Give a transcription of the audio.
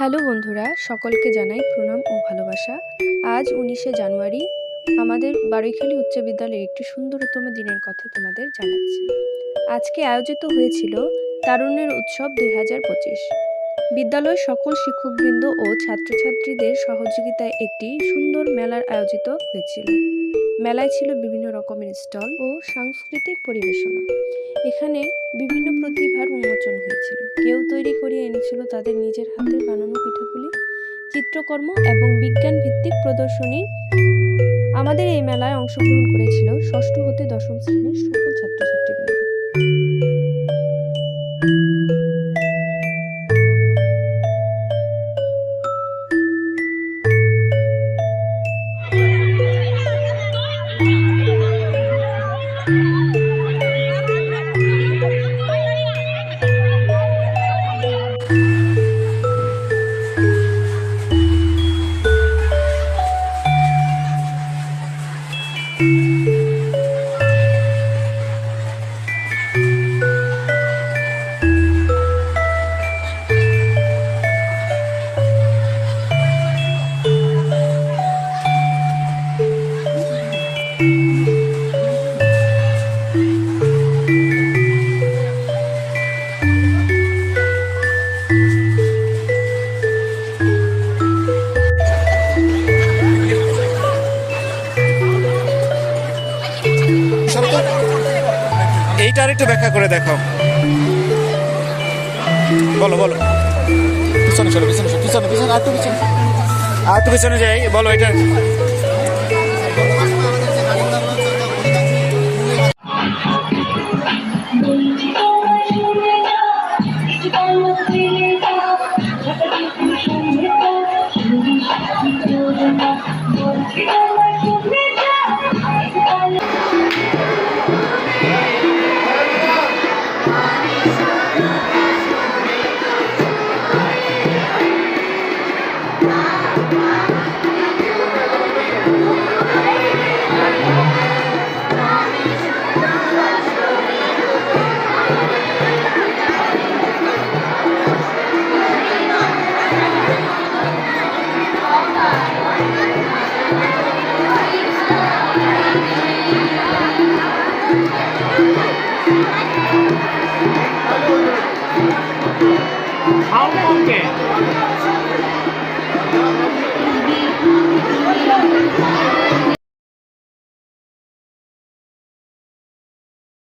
Hello বন্ধুরা, সকলকে জানাই প্রণাম ও ভালোবাসা। আজ উনিশে জানুয়ারি, আমাদের বারৈখালী উচ্চ বিদ্যালয়ের একটি সুন্দরতম দিনের কথা তোমাদের জানাচ্ছি। আজকে আয়োজিত হয়েছিল তারুণ্যের উৎসব দুই হাজার পঁচিশ। বিদ্যালয়ের সকল শিক্ষকবৃন্দ ও ছাত্রছাত্রীদের সহযোগিতায় একটি সুন্দর মেলার আয়োজিত হয়েছিল। মেলায় ছিল বিভিন্ন রকমের স্টল ও সাংস্কৃতিক পরিবেশনা। এখানে বিভিন্ন প্রতিভার উন্মোচন হয়েছিল। কেউ তৈরি এনেছিল তাদের নিজের হাতে বানানো পিঠাগুলি চিত্রকর্ম এবং বিজ্ঞান ভিত্তিক প্রদর্শনী। আমাদের এই মেলায় অংশগ্রহণ করেছিল ষষ্ঠ হতে দশম শ্রেণির সকল ছাত্রছাত্রীবৃন্দ আর একটু ব্যাখ্যা করে দেখো। বলো বলো। পিছনে চলো পিছনে পিছনে পিছনে আর একটু পিছনে। আর একটু পিছনে যাই বলো এটা। হাউমকে Thank you.